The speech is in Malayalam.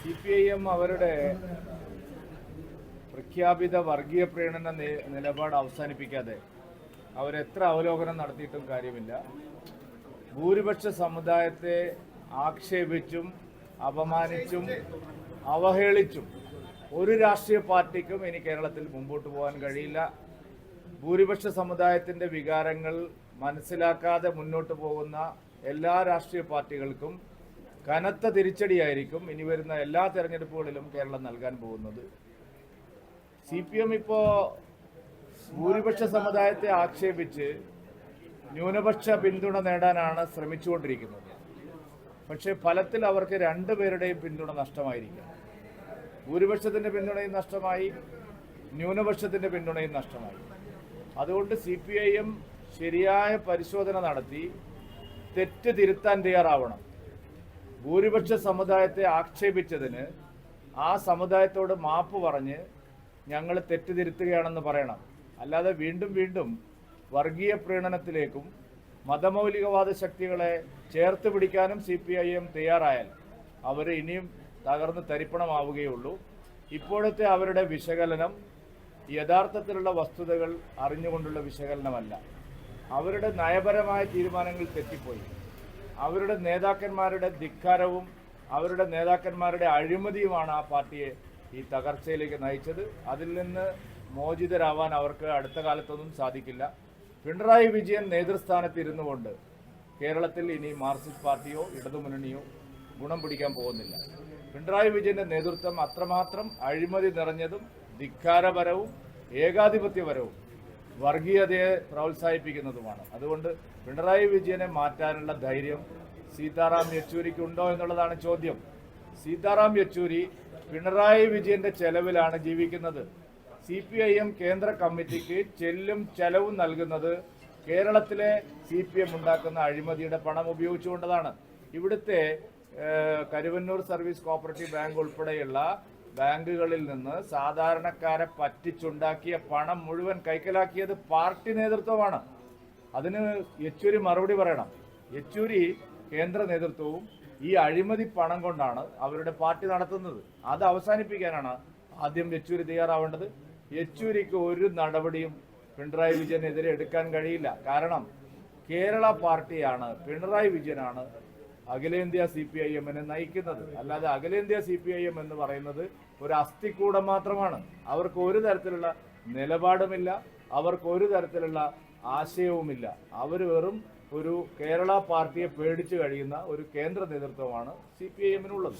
സി പി ഐ എം അവരുടെ പ്രഖ്യാപിത വർഗീയ പ്രീണന നിലപാട് അവസാനിപ്പിക്കാതെ അവരെത്ര അവലോകനം നടത്തിയിട്ടും കാര്യമില്ല. ഭൂരിപക്ഷ സമുദായത്തെ ആക്ഷേപിച്ചും അപമാനിച്ചും അവഹേളിച്ചും ഒരു രാഷ്ട്രീയ പാർട്ടിക്കും ഇനി കേരളത്തിൽ മുമ്പോട്ട് പോകാൻ കഴിയില്ല. ഭൂരിപക്ഷ സമുദായത്തിന്റെ വികാരങ്ങൾ മനസ്സിലാക്കാതെ മുന്നോട്ട് പോകുന്ന എല്ലാ രാഷ്ട്രീയ പാർട്ടികൾക്കും കനത്ത തിരിച്ചടിയായിരിക്കും ഇനി വരുന്ന എല്ലാ തെരഞ്ഞെടുപ്പുകളിലും കേരളം നൽകാൻ പോകുന്നത്. സി പി എം ഇപ്പോ ഭൂരിപക്ഷ സമുദായത്തെ ആക്ഷേപിച്ച് ന്യൂനപക്ഷ പിന്തുണ നേടാനാണ് ശ്രമിച്ചുകൊണ്ടിരിക്കുന്നത്. പക്ഷേ ഫലത്തിൽ അവർക്ക് രണ്ടു പേരുടെയും പിന്തുണ നഷ്ടമായിരിക്കും. ഭൂരിപക്ഷത്തിന്റെ പിന്തുണയും നഷ്ടമായി ന്യൂനപക്ഷത്തിന്റെ പിന്തുണയും നഷ്ടമായി. അതുകൊണ്ട് സി പി ഐ എം ശരിയായ പരിശോധന നടത്തി തെറ്റ് തിരുത്താൻ തയ്യാറാവണം. ഭൂരിപക്ഷ സമുദായത്തെ ആക്ഷേപിച്ചതിന് ആ സമുദായത്തോട് മാപ്പ് പറഞ്ഞ് ഞങ്ങൾ തെറ്റ് തിരുത്തുകയാണെന്ന് പറയണം. അല്ലാതെ വീണ്ടും വീണ്ടും വർഗീയ പ്രീണനത്തിലേക്കും മതമൗലികവാദ ശക്തികളെ ചേർത്ത് പിടിക്കാനും സി പി ഐ എം തയ്യാറായാൽ അവർ ഇനിയും തകർന്ന് തരിപ്പണമാവുകയുള്ളൂ. ഇപ്പോഴത്തെ അവരുടെ വിശകലനം യഥാർത്ഥത്തിലുള്ള വസ്തുതകൾ അറിഞ്ഞുകൊണ്ടുള്ള വിശകലനമല്ല. അവരുടെ നയപരമായ തീരുമാനങ്ങൾ തെറ്റിപ്പോയി. അവരുടെ നേതാക്കന്മാരുടെ ധിക്കാരവും അവരുടെ നേതാക്കന്മാരുടെ അഴിമതിയുമാണ് ആ പാർട്ടിയെ ഈ തകർച്ചയിലേക്ക് നയിച്ചത്. അതിൽ നിന്ന് മോചിതരാവാൻ അവർക്ക് അടുത്ത കാലത്തൊന്നും സാധിക്കില്ല. പിണറായി വിജയൻ നേതൃസ്ഥാനത്ത് ഇരുന്നു കൊണ്ട് കേരളത്തിൽ ഇനി മാർക്സിസ്റ്റ് പാർട്ടിയോ ഇടതുമുന്നണിയോ ഗുണം പിടിക്കാൻ പോകുന്നില്ല. പിണറായി വിജയന്റെ നേതൃത്വം അത്രമാത്രം അഴിമതി നിറഞ്ഞതും ധിക്കാരപരവും ഏകാധിപത്യപരവും വർഗീയതയെ പ്രോത്സാഹിപ്പിക്കുന്നതുമാണ്. അതുകൊണ്ട് പിണറായി വിജയനെ മാറ്റാനുള്ള ധൈര്യം സീതാറാം യെച്ചൂരിക്കുണ്ടോ എന്നുള്ളതാണ് ചോദ്യം. സീതാറാം യെച്ചൂരി പിണറായി വിജയന്റെ ചെലവിലാണ് ജീവിക്കുന്നത്. സി പി ഐ എം കേന്ദ്ര കമ്മിറ്റിക്ക് ചെല്ലും ചെലവും നൽകുന്നത് കേരളത്തിലെ സി പി എം ഉണ്ടാക്കുന്ന അഴിമതിയുടെ പണം ഉപയോഗിച്ചുകൊണ്ടതാണ്. ഇവിടുത്തെ കരുവന്നൂർ സർവീസ് കോപ്പറേറ്റീവ് ബാങ്ക് ഉൾപ്പെടെയുള്ള ബാങ്കുകളിൽ നിന്ന് സാധാരണക്കാരെ പറ്റിച്ചുണ്ടാക്കിയ പണം മുഴുവൻ കൈക്കലാക്കിയത് പാർട്ടി നേതൃത്വമാണ്. അതിന് യെച്ചൂരി മറുപടി പറയണം. യെച്ചൂരി കേന്ദ്ര നേതൃത്വവും ഈ അഴിമതി പണം കൊണ്ടാണ് അവരുടെ പാർട്ടി നടത്തുന്നത്. അത് അവസാനിപ്പിക്കാനാണ് ആദ്യം യെച്ചൂരി തയ്യാറാവേണ്ടത്. യെച്ചൂരിക്ക് ഒരു നടപടിയും പിണറായി വിജയനെതിരെ എടുക്കാൻ കഴിയില്ല. കാരണം കേരള പാർട്ടിയാണ് പിണറായി വിജയനാണ് അഖിലേന്ത്യാ സി പി ഐ എമ്മിനെ നയിക്കുന്നത്. അല്ലാതെ അഖിലേന്ത്യാ സി പി ഐ എം എന്ന് പറയുന്നത് ഒരു അസ്ഥിക്കൂടം മാത്രമാണ്. അവർക്ക് ഒരു തരത്തിലുള്ള നിലപാടുമില്ല അവർക്ക് ഒരു തരത്തിലുള്ള ആശയവുമില്ല. അവർ വെറും ഒരു കേരള പാർട്ടിയെ പേടിച്ചു കഴിയുന്ന ഒരു കേന്ദ്ര നേതൃത്വമാണ് സി പി ഐ എമ്മിനുള്ളത്.